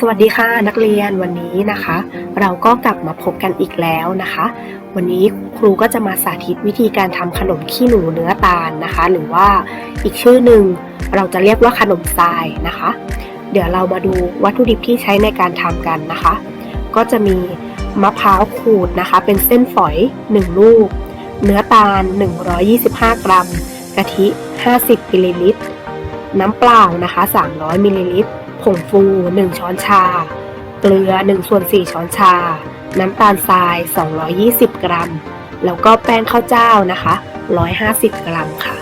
สวัสดีค่ะนักเรียนวันนี้นะคะ เราก็กลับมาพบกันอีกแล้วนะคะ วันนี้ครูก็จะมาสาธิตวิธีการทำขนมขี้หนูเนื้อตาลนะคะ หรือว่าอีกชื่อหนึ่งเราจะเรียกว่าขนมทรายนะคะ เดี๋ยวเรามาดูวัตถุดิบที่ใช้ในการทำกันนะคะ ก็จะมีมะพร้าวขูดนะคะ เป็นเส้นฝอย 1 ลูก เนื้อตาล 125 กรัม กะทิ 50มิลลิลิตรน้ำเปล่านะคะ 300มิลลิลิตร ผงฟู 1 ช้อนชา เกลือ1ส่วน4ช้อนชา น้ำตาลทราย 220 กรัม แล้วก็แป้งข้าวเจ้านะคะ 150 กรัมค่ะ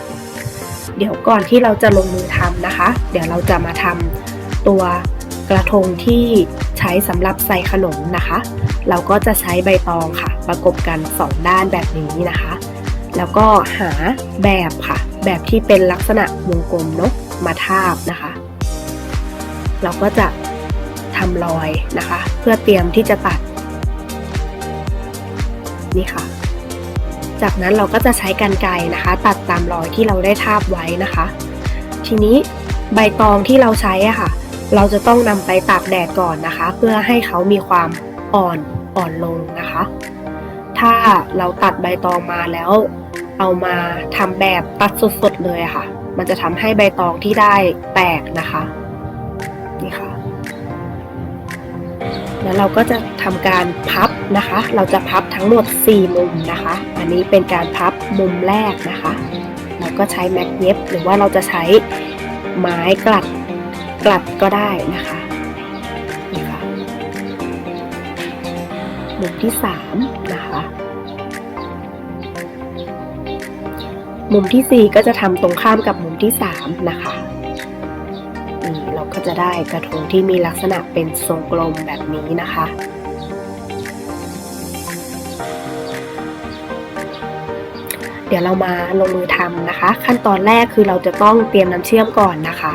เดี๋ยวก่อนที่เราจะลงมือทำนะคะ เดี๋ยวเราจะมาทำตัวกระทงที่ใช้สำหรับใส่ขนมนะคะ เราก็จะใช้ใบตองค่ะ ประกบกัน 2 ด้านแบบนี้นะคะ แล้วก็หาแบบค่ะ แบบที่เป็นลักษณะวงกลมเนาะมาทาบนะคะ เราก็จะทำรอยนะคะ เพื่อเตรียมที่จะตัด นี่ค่ะ จากนั้นเราก็จะใช้กันไกรนะคะ ตัดตามรอยที่เราได้ทาบไว้นะคะ ทีนี้ใบตองที่เราใช้อะค่ะ เราจะต้องนำไปตากแดดก่อนนะคะ เพื่อให้เขามีความอ่อนอ่อนลงนะคะ ถ้าเราตัดใบตองมาแล้ว เอามาทำแบบตัดสดๆเลยะค่ะ มันจะทำให้ใบตองที่ได้แตกนะคะ แล้วเราก็จะทำการพับนะคะ เราจะพับทั้งหมด 4 มุมนะคะ อันนี้เป็นการพับมุมแรกนะคะ เราก็ใช้แม็กเย็บหรือว่าเราจะใช้ไม้กลัดกลัดก็ได้นะคะนี่ค่ะมุมที่ 3 นะคะ มุมที่ 4 ก็จะทำตรงข้ามกับมุมที่ 3 นะคะ ก็จะได้กระทงที่มีลักษณะเป็นทรงกลมแบบนี้นะคะ เดี๋ยวเรามาลงมือทำนะคะ ขั้นตอนแรกคือเราจะต้องเตรียมน้ำเชื่อมก่อนนะคะ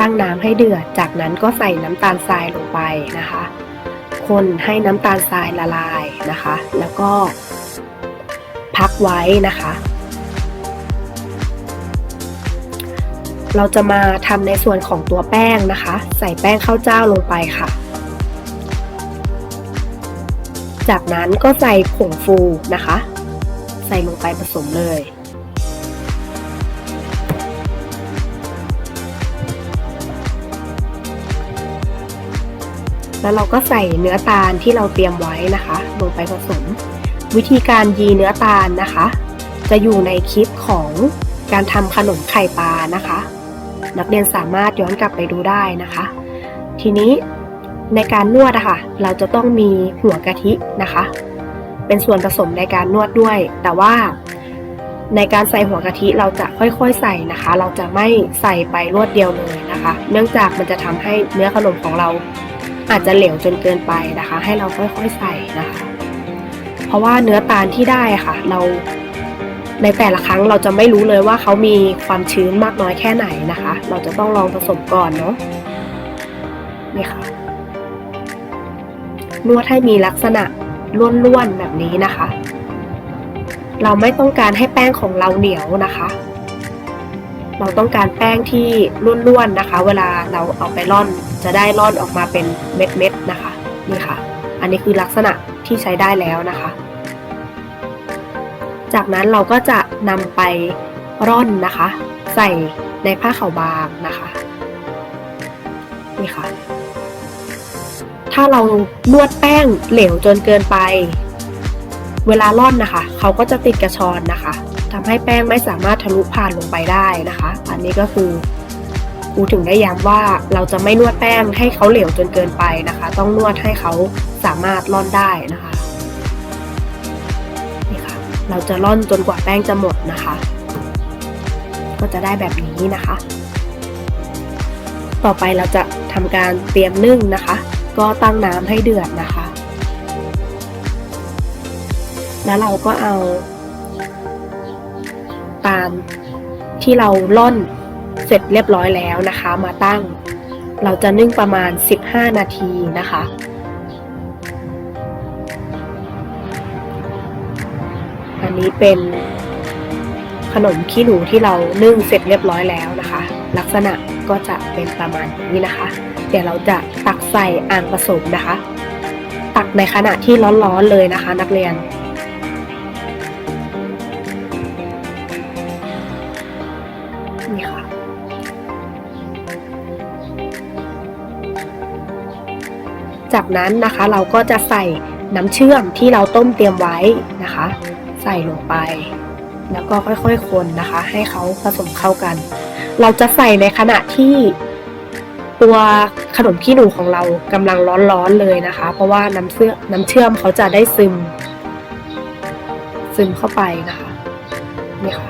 ตั้งน้ำให้เดือด จากนั้นก็ใส่น้ำตาลทรายลงไปนะคะ คนให้น้ำตาลทรายละลายนะคะ แล้วก็พักไว้นะคะ เราจะมาทำในส่วนของตัวแป้งนะคะ ใส่แป้งข้าวเจ้าลงไปค่ะ จากนั้นก็ใส่ผงฟูนะคะ ใส่ลงไปผสมเลยแล้วเราก็ใส่เนื้อตาลที่เราเตรียมไว้นะคะ ลงไปผสม วิธีการยีเนื้อตาลนะคะ จะอยู่ในคลิปของการทำขนมไข่ปลานะคะ นักเรียนสามารถย้อนกลับไปดูได้นะคะ ทีนี้ในการนวดอะค่ะ เราจะต้องมีหัวกะทินะคะ เป็นส่วนผสมในการนวดด้วย แต่ว่าในการใส่หัวกะทิเราจะค่อยๆใส่นะคะ เราจะไม่ใส่ไปรวดเดียวเลยนะคะ เนื่องจากมันจะทำให้เนื้อขนมของเราอาจจะเหลวจนเกินไปนะคะ ให้เราค่อยๆใส่นะคะ เพราะว่าเนื้อตาลที่ได้ค่ะ เรา ในแต่ละครั้งเราจะไม่รู้เลยว่าเขามีความชื้นมากน้อยแค่ไหนนะคะ เราจะต้องลองผสมก่อนเนาะนี่ค่ะ นวดให้มีลักษณะล้วนๆแบบนี้นะคะ เราไม่ต้องการให้แป้งของเราเหนียวนะคะ เราต้องการแป้งที่ล้วนๆนะคะ เวลาเราเอาไปร่อนจะได้ร่อนออกมาเป็นเม็ดๆนะคะ นี่ค่ะ อันนี้คือลักษณะที่ใช้ได้แล้วนะคะ จากนั้นเราก็จะนำไปร่อนนะคะ ใส่ในผ้าขาวบางนะคะนี่ค่ะ ถ้าเรานวดแป้งเหลวจนเกินไป เวลาร่อนนะคะ เขาก็จะติดกระชอนนะคะทำให้แป้งไม่สามารถทะลุผ่านลงไปได้นะคะ อันนี้ก็คือครูถึงได้ย้ำว่าเราจะไม่นวดแป้งให้เขาเหลวจนเกินไปนะคะ ต้องนวดให้เขาสามารถร่อนได้นะคะ เราจะร่อนจนกว่าแป้งจะหมดนะคะ ก็จะได้แบบนี้นะคะ ต่อไปเราจะทำการเตรียมนึ่งนะคะ ก็ตั้งน้ำให้เดือดนะคะ แล้วเราก็เอา ตามที่เราล่อนเสร็จเรียบร้อยแล้วนะคะ มาตั้ง เราจะนึ่งประมาณ 15 นาทีนะคะ อันนี้เป็นขนมขี้หนูที่เรานึ่งเสร็จเรียบร้อยแล้วนะคะ ลักษณะก็จะเป็นประมาณนี้นะคะ เดี๋ยวเราจะตักใส่อ่างผสมนะคะ ตักในขณะที่ร้อนๆเลยนะคะ นักเรียนนี่ค่ะจากนั้นนะคะเราก็จะใส่น้ำเชื่อมที่เราต้มเตรียมไว้นะคะ ใส่ลงไป แล้วก็ค่อยๆคนนะคะ ให้เขาผสมเข้ากัน เราจะใส่ในขณะที่ตัวขนมขี้หนูของเรากำลังร้อนๆเลยนะคะ เพราะว่าน้ำเชื่อน้ำเชื่อมเขาจะได้ซึม ซึมเข้าไปนะคะนี่ค่ะ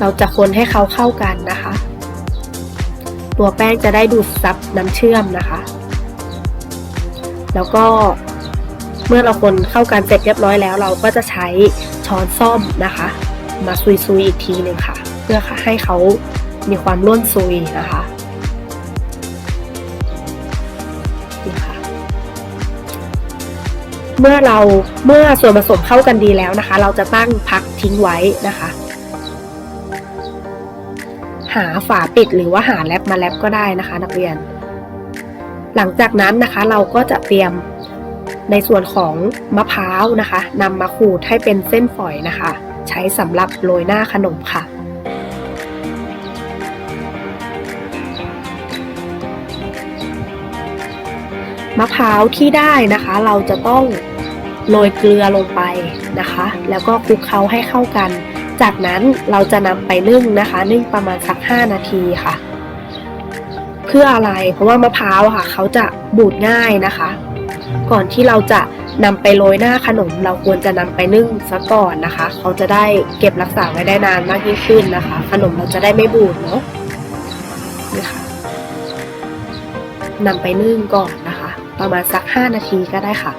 เราจะคนให้เขาเข้ากันนะคะ ตัวแป้งจะได้ดูดซับน้ำเชื่อมนะคะ แล้วก็เมื่อเราคนเข้ากันเสร็จเรียบร้อยแล้ว เราก็จะใช้ช้อนซ่อมนะคะ มาซุยๆอีกทีหนึ่งค่ะ เพื่อให้เขามีความร่วนซุยนะคะนี่ค่ะเมื่อเราเมื่อส่วนผสมเข้ากันดีแล้วนะคะ เราจะตั้งพักทิ้งไว้นะคะ หาฝาปิดหรือว่าหาแรปมาแรปก็ได้นะคะ นักเรียน หลังจากนั้นนะคะเราก็จะเตรียมในส่วนของมะพร้าวนะคะนำมาขูดให้เป็นเส้นฝอยนะคะ ใช้สำหรับโรยหน้าขนมค่ะมะพร้าวที่ได้นะคะ เราจะต้องโรยเกลือลงไปนะคะ แล้วก็คลุกเคล้าให้เข้ากัน จากนั้นเราจะนำไปนึ่งนะคะ นึ่งประมาณสัก 5 นาทีค่ะ เพื่ออะไรเพราะว่ามะพร้าวค่ะ เขาจะบูดง่ายนะคะ ก่อนที่เราจะนำไปโรยหน้าขนม เราควรจะนำไปนึ่งซะก่อนนะคะ เขาจะได้เก็บรักษาไว้ได้นานมากยิ่งขึ้นนะคะ ขนมเราจะได้ไม่บูดเนาะนี่ค่ะนำไปนึ่งก่อนนะคะ ประมาณสัก 5 นาทีก็ได้ค่ะ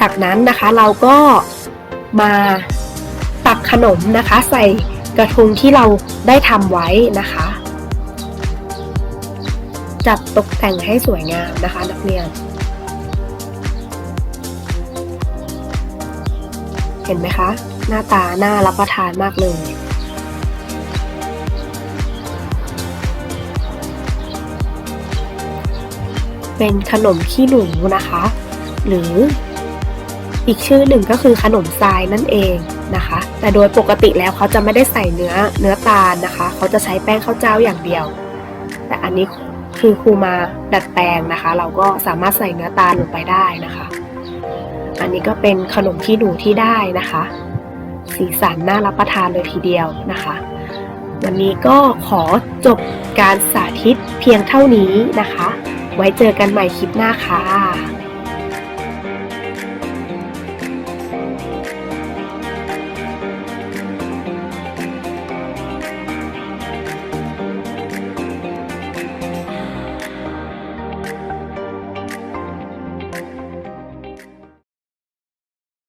จากนั้นนะคะเราก็มาตักขนมนะคะ ใส่กระทงที่เราได้ทำไว้นะคะ จัดตกแต่งให้สวยงามนะคะนักเรียน เห็นไหมคะ หน้าตาน่ารับประทานมากเลยเป็นขนมขี้หนูนะคะ หรือ อีกชื่อหนึ่งก็คือขนมทรายนั่นเองนะคะ แต่โดยปกติแล้วเขาจะไม่ได้ใส่เนื้อเนื้อตาลนะคะ เขาจะใช้แป้งข้าวเจ้าอย่างเดียว แต่อันนี้คือครูมาดัดแปลงนะคะ เราก็สามารถใส่เนื้อตาลลงไปได้นะคะ อันนี้ก็เป็นขนมขี้หนูที่ได้นะคะ สีสันน่ารับประทานเลยทีเดียวนะคะ วันนี้ก็ขอจบการสาธิตเพียงเท่านี้นะคะ ไว้เจอกันใหม่คลิปหน้าค่ะ